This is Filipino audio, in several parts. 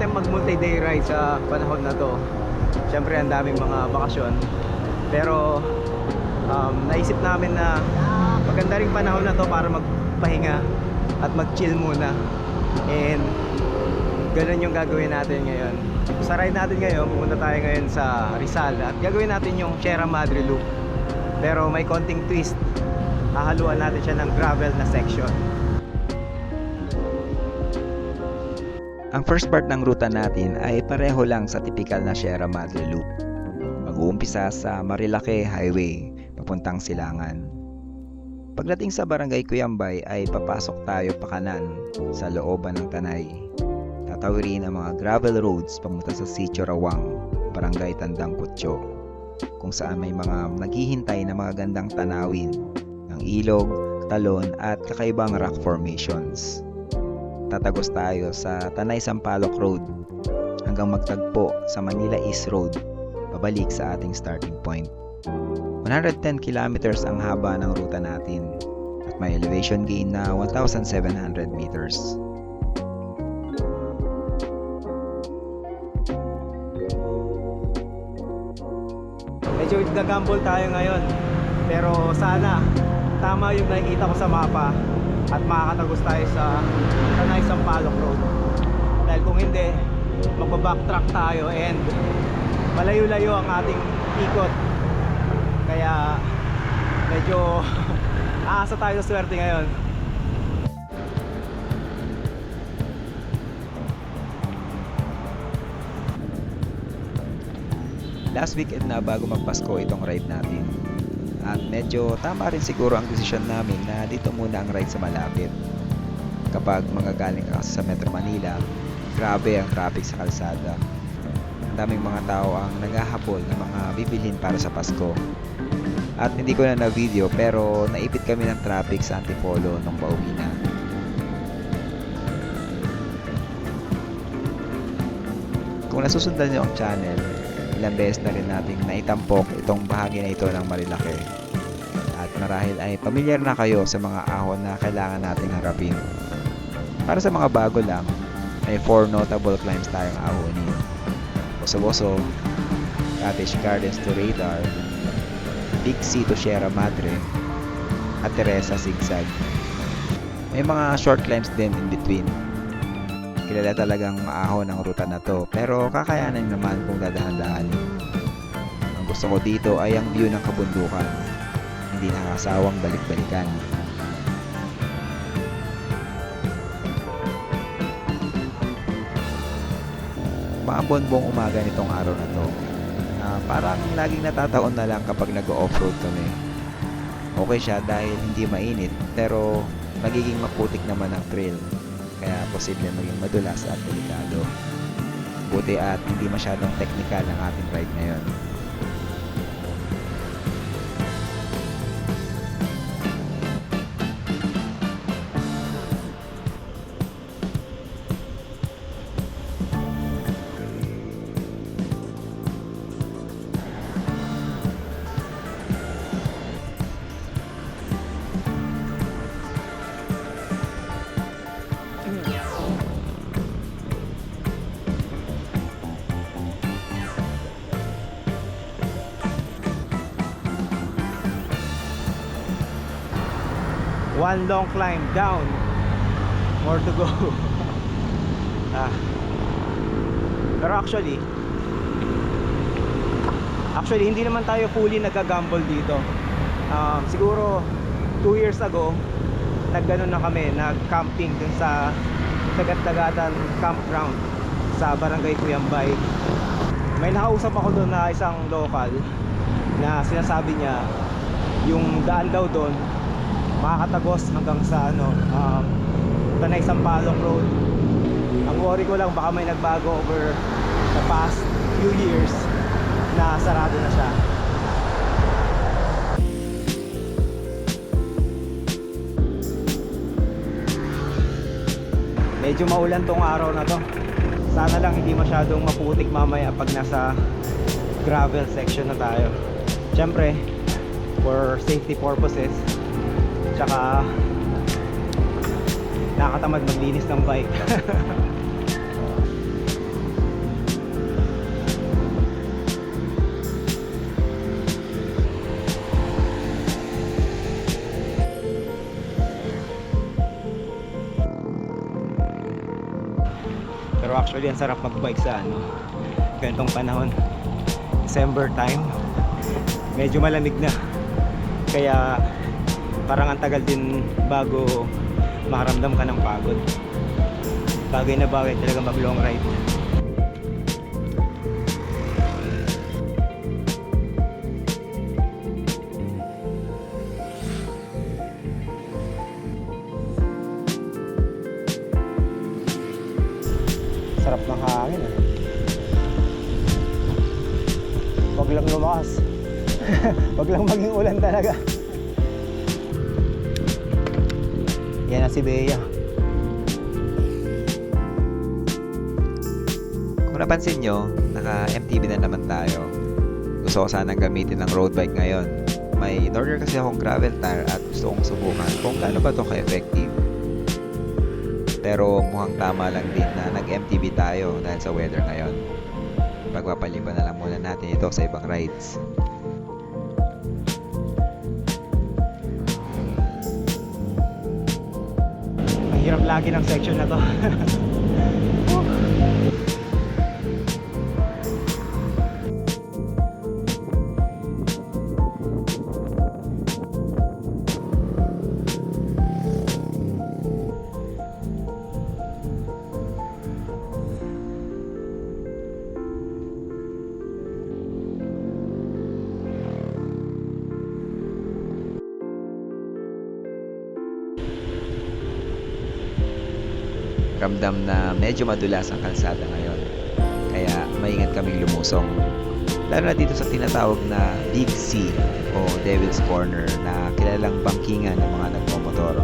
Nakakatem mag multi-day ride sa panahon na to. Siyempre ang daming mga bakasyon. Pero um, naisip namin na maganda rin panahon na to para magpahinga at mag-chill muna. And ganun yung gagawin natin ngayon. Sa ride natin ngayon, pumunta tayo ngayon sa Rizal at gagawin natin yung Sierra Madre Loop. Pero may konting twist. Hahaluan natin siya ng gravel na section. Ang first part ng ruta natin ay pareho lang sa typical na Sierra Madre Loop. Mag-uumpisa sa Marilake Highway, papuntang Silangan. Pagdating sa Barangay Cuyambay ay papasok tayo pa kanan sa looban ng Tanay. Tatawirin ang mga gravel roads pamunta sa Sitio Rawang, Barangay Tandang Kutyo, kung saan may mga naghihintay na mga gandang tanawin ng ilog, talon at kakaibang rock formations tatagos tayo sa Tanay Sampaloc Road hanggang magtagpo sa Manila East Road pabalik sa ating starting point. 110 kilometers ang haba ng ruta natin at may elevation gain na 1,700 meters. Medyo gagambol tayo ngayon. Pero sana tama yung nakikita ko sa mapa at makakatagos tayo sa Tanay Sampaloc Road. Dahil kung hindi, magbabacktrack tayo and malayo-layo ang ating ikot. Kaya medyo aasa tayo sa swerte ngayon. Last weekend na bago magpasko itong ride natin. At medyo tama rin siguro ang desisyon namin na dito muna ang ride sa malapit. Kapag magagaling ka sa Metro Manila, grabe ang traffic sa kalsada. Ang daming mga tao ang naghahabol ng mga bibilhin para sa Pasko. At hindi ko na na-video pero naipit kami ng traffic sa Antipolo nung pauwi na. Kung nasusundan niyo ang channel, ilang beses na rin nating naitampok itong bahagi na ito ng Marilake. At marahil ay pamilyar na kayo sa mga ahon na kailangan nating harapin. Para sa mga bago lang, may 4 notable climbs tayong ahonin. Boso-Boso, Cottage Gardens to Radar, Big C to Sierra Madre, at Teresa Zigzag. May mga short climbs din in between kilala talagang maahon ang ruta na to pero kakayanan naman kung dadahan-dahanin. Ang gusto ko dito ay ang view ng kabundukan, hindi nakasawang balik-balikan. Mga bonbong umaga nitong araw na to. Ah, parang laging natataon na lang kapag nag-off-road kami. Okay siya dahil hindi mainit pero magiging maputik naman ang trail kaya posible maging madulas at delikado. Buti at hindi masyadong technical ang ating ride ngayon. One long climb down. More to go. Ah. pero actually actually hindi naman tayo fully nagagamble dito. Um, siguro 2 years ago nagganon na kami nag camping dun sa Tagat-Tagatan campground sa barangay Cuyambay may nakausap ako doon na isang local na sinasabi niya yung daan daw doon makakatagos hanggang sa ano um, Tanay Sampaloc Road. Ang worry ko lang baka may nagbago over the past few years na sarado na siya. Medyo maulan tong araw na to. Sana lang hindi masyadong maputik mamaya pag nasa gravel section na tayo. Syempre for safety purposes tsaka nakakatamad maglinis ng bike. Pero actually ang sarap magbike sa ano ganitong panahon. December time. Medyo malamig na. Kaya parang ang tagal din bago makaramdam ka ng pagod bagay na bagay talaga mag long ride sarap ng hangin ah. Wag lang lumakas. Wag lang maging ulan talaga. Yan na si Bea. Kung napansin nyo, naka-MTB na naman tayo. Gusto ko sanang gamitin ng road bike ngayon. May in-order kasi akong gravel tire at gusto kong subukan kung gaano ba ito ka-effective. Pero mukhang tama lang din na nag-MTB tayo dahil sa weather ngayon. Pagpapaliban na lang muna natin ito sa ibang rides. Hirap lagi ng section na to. Ramdam na medyo madulas ang kalsada ngayon. Kaya maingat kaming lumusong. Lalo na dito sa tinatawag na Big C o Devil's Corner na kilalang bangkingan ng mga nagmomotor.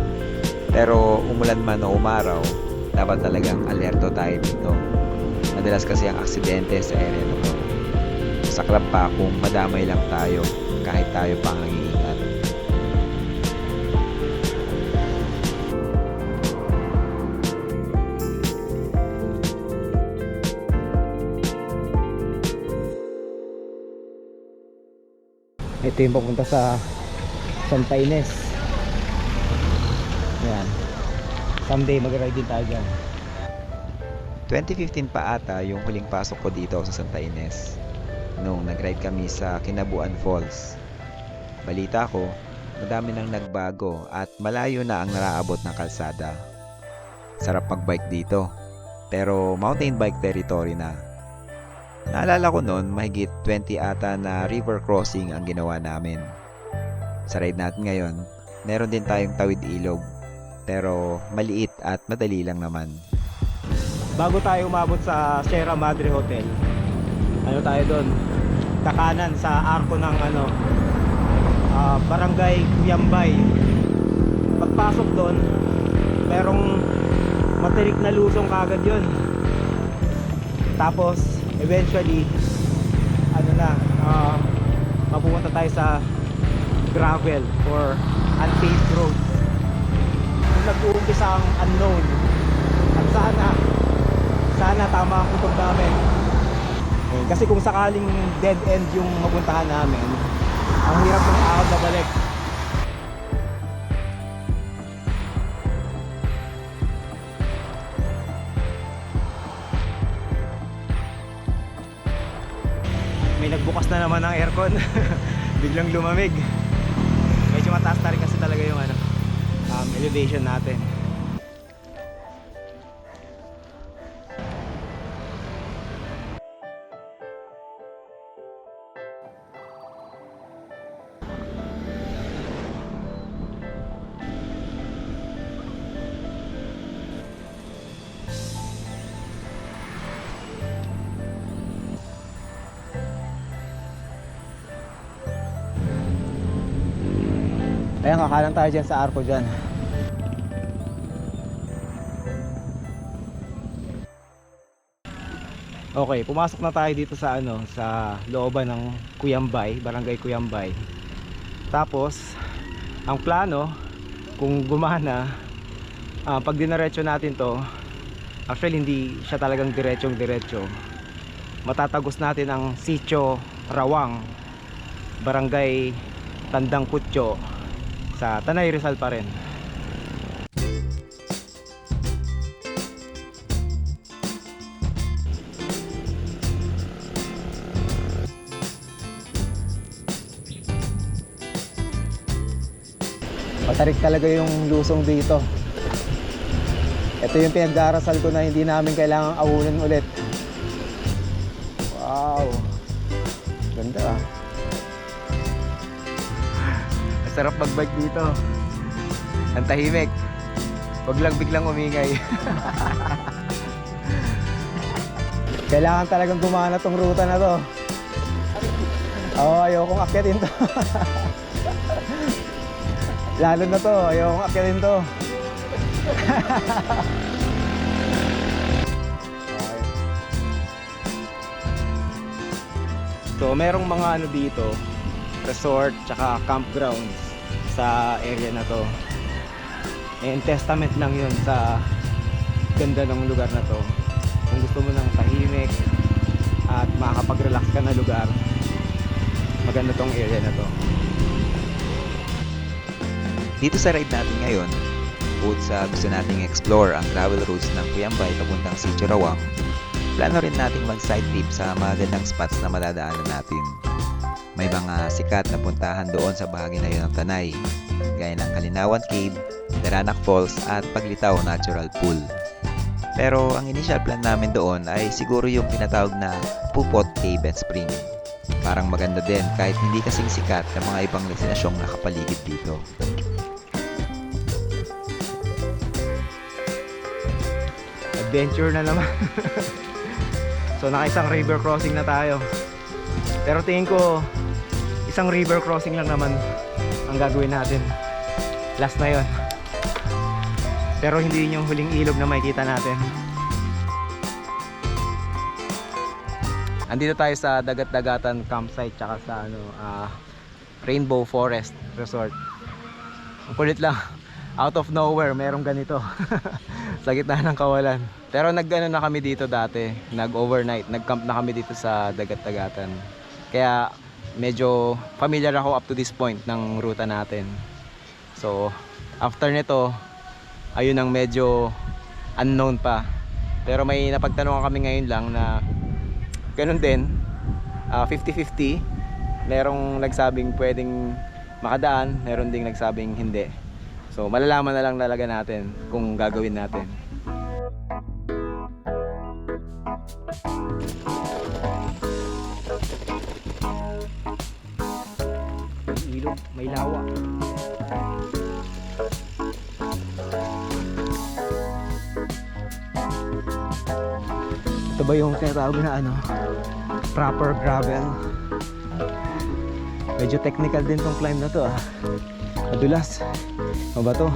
Pero umulan man o umaraw, dapat talagang alerto tayo dito. Madalas kasi ang aksidente sa area na to. Saklap pa kung madamay lang tayo kahit tayo pang nag-iingat. Ito yung papunta sa Santa Ines. Yan. Someday mag-ride din tayo dyan. 2015 pa ata yung huling pasok ko dito sa Santa Ines nung nag-ride kami sa Kinabuan Falls. Balita ko, madami nang nagbago at malayo na ang naraabot ng kalsada. Sarap mag-bike dito, pero mountain bike territory na. Naalala ko noon, mahigit 20 ata na river crossing ang ginawa namin. Sa ride natin ngayon, meron din tayong tawid ilog, pero maliit at madali lang naman. Bago tayo umabot sa Sierra Madre Hotel, ano tayo doon? Kakanan sa arko ng ano, ah, Barangay Cuyambay. Pagpasok doon, merong matirik na lusong kagad yun. Tapos, eventually, ano na, ah, mapupunta tayo sa gravel or unpaved road. Kung nag-uumpisa ang unknown, at sana, sana tama ang kutob namin. Eh, Kasi kung sakaling dead end yung mapuntahan namin, ang hirap ng ahod na balik. Naman ng aircon. Biglang lumamig. Medyo mataas na rin kasi talaga yung ano, um, elevation natin. Ayan, kakalan tayo dyan sa arko dyan. Okay, pumasok na tayo dito sa ano, sa looban ng Kuyambay, Barangay Kuyambay. Tapos, ang plano, kung gumana, ah, pag dinaretso natin to, actually hindi siya talagang diretsong diretso. Matatagos natin ang Sitio Rawang, Barangay Tandang Kutyo, sa Tanay Rizal pa rin. Patarik talaga yung lusong dito. Ito yung pinagdarasal ko na hindi namin kailangang ahunan ulit. Wow. Ganda ah. Masarap magbike dito. Ang tahimik. Huwag lang biglang umingay. Kailangan talagang gumana tong ruta na to. Oo, oh, ayokong akyatin to. Lalo na to, ayokong akyatin to. okay. So, merong mga ano dito, resort tsaka campgrounds sa area na to. And testament lang yun sa ganda ng lugar na to. Kung gusto mo ng tahimik at makakapag-relax ka na lugar, maganda tong area na to. Dito sa ride natin ngayon, bukod sa gusto nating explore ang travel routes ng Cuyambay papuntang Sitio Rawang, plano rin nating mag-side trip sa mga gandang spots na madadaanan natin. May mga sikat na puntahan doon sa bahagi na yun ng Tanay, gaya ng Kalinawan Cave, Daranak Falls at Paglitaw Natural Pool. Pero ang initial plan namin doon ay siguro yung tinatawag na Pupot Cave and Spring. Parang maganda din kahit hindi kasing sikat ng mga ibang destinasyong nakapaligid dito. adventure na naman so naka isang river crossing na tayo pero tingin ko isang river crossing lang naman ang gagawin natin. Last na yon pero hindi yun yung huling ilog na makikita natin. Andito tayo sa dagat-dagatan campsite tsaka sa ano ah, Rainbow Forest Resort. Ang kulit lang. Out of nowhere merong ganito. Sa gitna ng kawalan. Pero nag-ano na kami dito dati, nag-overnight, nag-camp na kami dito sa dagat-dagatan. Kaya medyo familiar ako up to this point ng ruta natin. So, after nito, ayun ang medyo unknown pa. Pero may napagtanungan kami ngayon lang na ganun din, ah, 50-50. Merong nagsabing pwedeng makadaan, meron ding nagsabing hindi. So malalaman na lang talaga natin kung gagawin natin. May lawa. Ito ba yung tinatawag na ano? Proper gravel. Medyo technical din tong climb na to ah. Madulas. Mabato.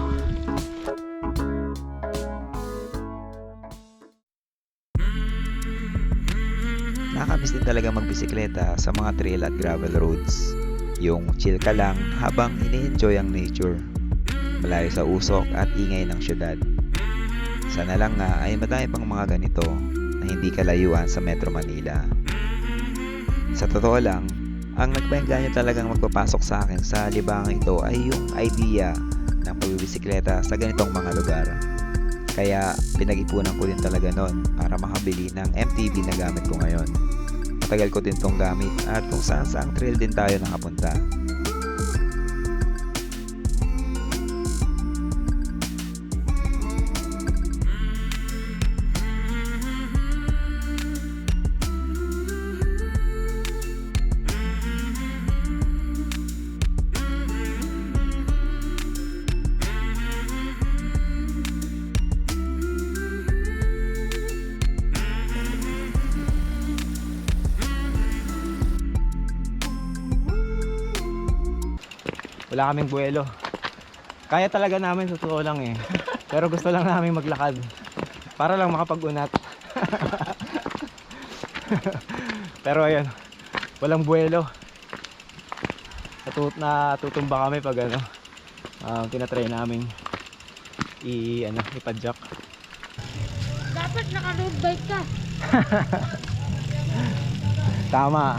Nakakamiss din talaga magbisikleta sa mga trail at gravel roads. Yung chill ka lang habang ini-enjoy ang nature. Malayo sa usok at ingay ng syudad. Sana lang nga ay madami pang mga ganito na hindi kalayuan sa Metro Manila. Sa totoo lang, ang nagpahinga talagang magpapasok sa akin sa libangan ito ay yung idea ng pagbibisikleta sa ganitong mga lugar. Kaya pinag-ipunan ko din talaga nun para makabili ng MTB na gamit ko ngayon. Matagal ko din tong gamit at kung saan saang trail din tayo nakapunta. Wala kaming buwelo. Kaya talaga namin sa totoo lang eh. Pero gusto lang namin maglakad. Para lang makapag-unat. Pero ayun, walang buwelo. Natut na tutumba kami pag ano, uh, tinatry namin i ano, ipadjak. Dapat naka-road bike ka. Tama.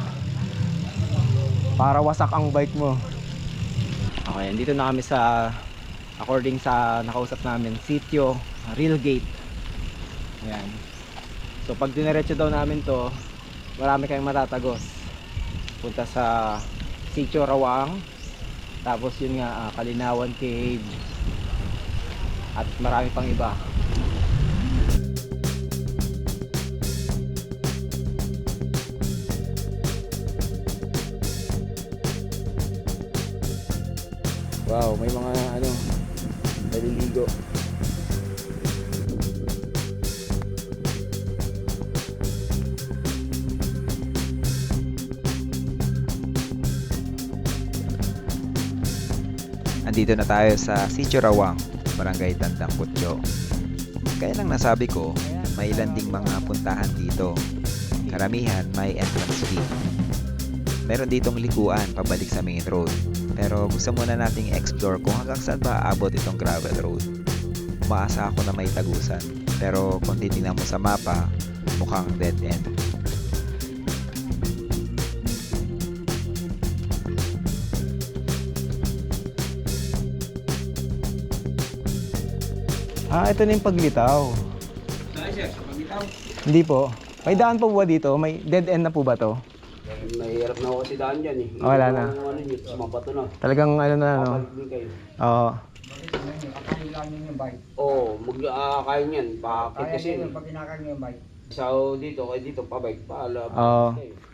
Para wasak ang bike mo. Okay, dito na kami sa according sa nakausap namin, sitio Real Gate. Ayan. So pag dinerecho daw namin to, marami kayong matatagos. Punta sa sitio Rawang. Tapos yun nga, ah, Kalinawan Cave. At marami pang iba. Wow, may mga ano, naliligo. Andito na tayo sa Sitio Rawang, Barangay Tandang Kutyo. Kaya lang nasabi ko, may ilan ding mga puntahan dito. Karamihan may entrance fee. Meron ditong likuan pabalik sa main road. Pero gusto muna nating explore kung hanggang saan ba aabot itong gravel road. Umaasa ako na may tagusan. Pero kung titingnan mo sa mapa, mukhang dead end. Ah, ito na yung paglitaw. Hindi po. May daan po ba dito? May dead end na po ba to? Mahirap na ako kasi daan dyan eh. Ah, wala na. Yung Ano yun, sumabato na. Talagang ano na ano. Babalik din kayo. Oo. Oo, mag ah, kaya niyan. Pakit kasi. yun. pag kinakain yung bike. So dito, kaya dito, pabike pa. Oo.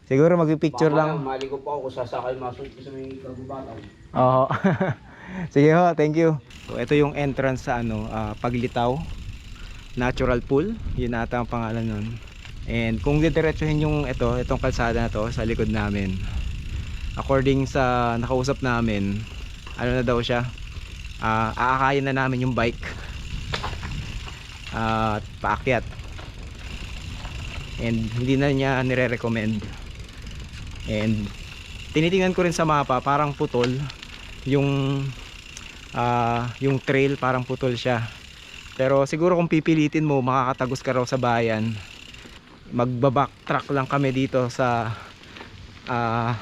Siguro magpi-picture Baka lang. Mali ko pa ako kung sasakay masuk ko sa may kagubatan. Oo. Sige ho, thank you. So, ito yung entrance sa ano, ah, Paglitaw Natural Pool. Yun ata ang pangalan nun. And kung didiretsuhin yung ito, itong kalsada na to sa likod namin. According sa nakausap namin, ano na daw siya? Ah, aakayin na namin yung bike. At paakyat. And hindi na niya nire-recommend. And tinitingnan ko rin sa mapa, parang putol yung ah, yung trail parang putol siya pero siguro kung pipilitin mo makakatagos ka raw sa bayan magbabacktrack lang kami dito sa ah,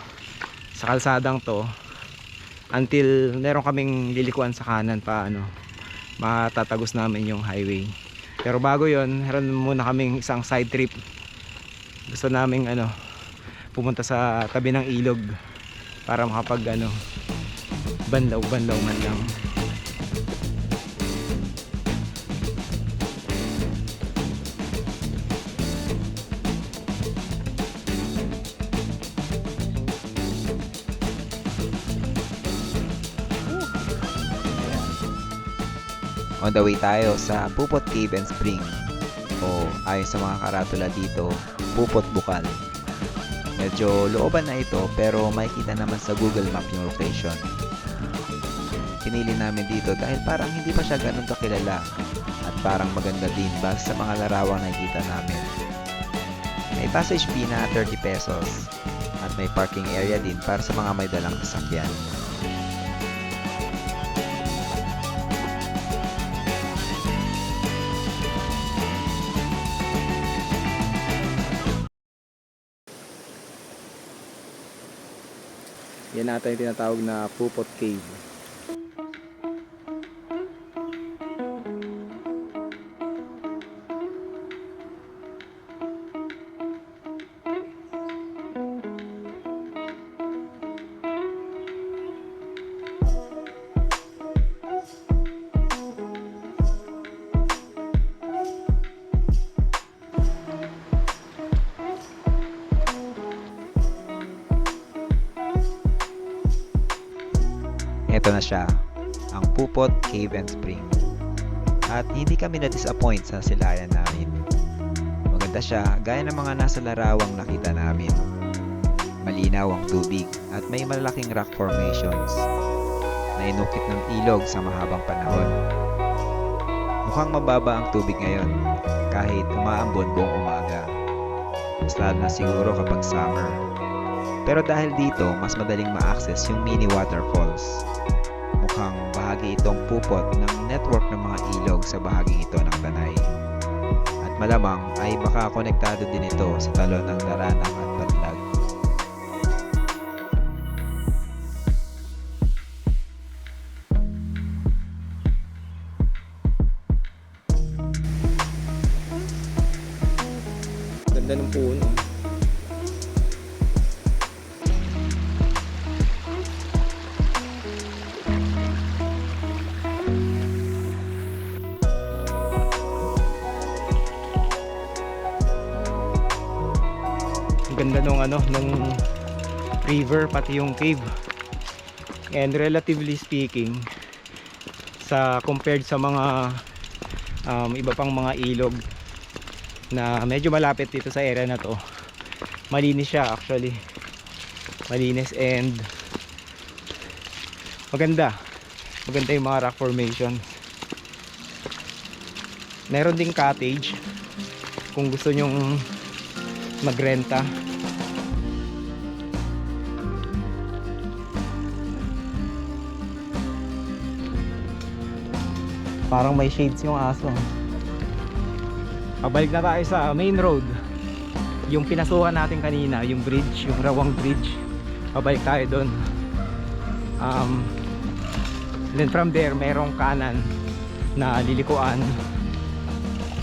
sa kalsadang to until meron kaming lilikuan sa kanan pa ano matatagos namin yung highway. Pero bago yon meron muna kaming isang side trip. Gusto naming ano pumunta sa tabi ng ilog para makapag ano banlaw banlaw man lang On the way tayo sa Pupot Cave and Spring o ayon sa mga karatula dito, Pupot Bukal. Medyo looban na ito pero makikita naman sa Google Map yung location. Pinili namin dito dahil parang hindi pa siya ganun kakilala at parang maganda din base sa mga larawang nakikita namin. May passage fee na 30 pesos at may parking area din para sa mga may dalang sasakyan. Ata yung tinatawag na Pupot Cave Ito na siya, ang Pupot Cave and Spring. At hindi kami na-disappoint sa silayan namin. Maganda siya gaya ng mga nasa larawang nakita namin. Malinaw ang tubig at may malaking rock formations na inukit ng ilog sa mahabang panahon. Mukhang mababa ang tubig ngayon kahit umaambon buong umaga. Mas lalo na siguro kapag summer. Pero dahil dito, mas madaling ma-access yung mini waterfalls. Itong pupot ng network ng mga ilog sa bahaging ito ng Tanay. At malamang ay baka konektado din ito sa talon ng Daranak at river pati yung cave. And relatively speaking, sa compared sa mga um, iba pang mga ilog na medyo malapit dito sa area na to malinis siya actually. Malinis and maganda. Maganda yung mga rock formation meron ding cottage kung gusto nyong magrenta parang may shades yung aso Pabalik na tayo sa main road. Yung pinasukan natin kanina, yung bridge, yung Rawang Bridge. Pabalik tayo doon. Um, then from there, merong kanan na lilikuan.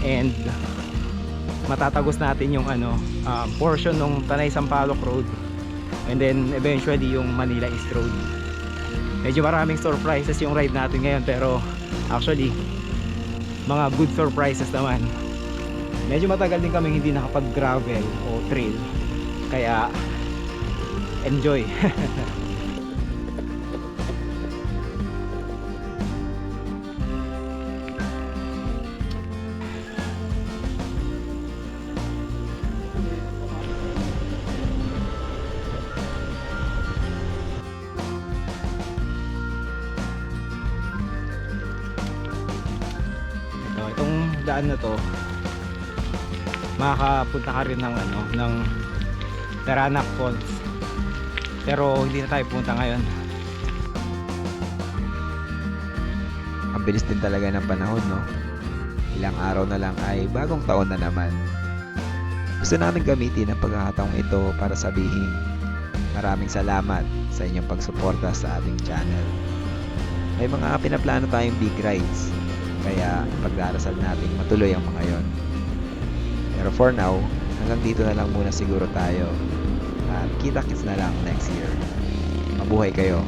And matatagos natin yung ano, um, portion ng Tanay Sampaloc Road. And then eventually yung Manila East Road. Medyo maraming surprises yung ride natin ngayon pero actually mga good surprises naman. Medyo matagal din kami hindi nakapag gravel o trail. Kaya enjoy makakapunta ka rin ng ano ng Taranac Falls pero hindi na tayo punta ngayon Ang bilis din talaga ng panahon, no? Ilang araw na lang ay bagong taon na naman. Gusto namin gamitin ang pagkakataong ito para sabihin maraming salamat sa inyong pagsuporta sa ating channel. May mga pinaplano tayong big rides, kaya pagdarasal natin matuloy ang mga yon. Pero for now, hanggang dito na lang muna siguro tayo. At kita-kits na lang next year. Mabuhay kayo.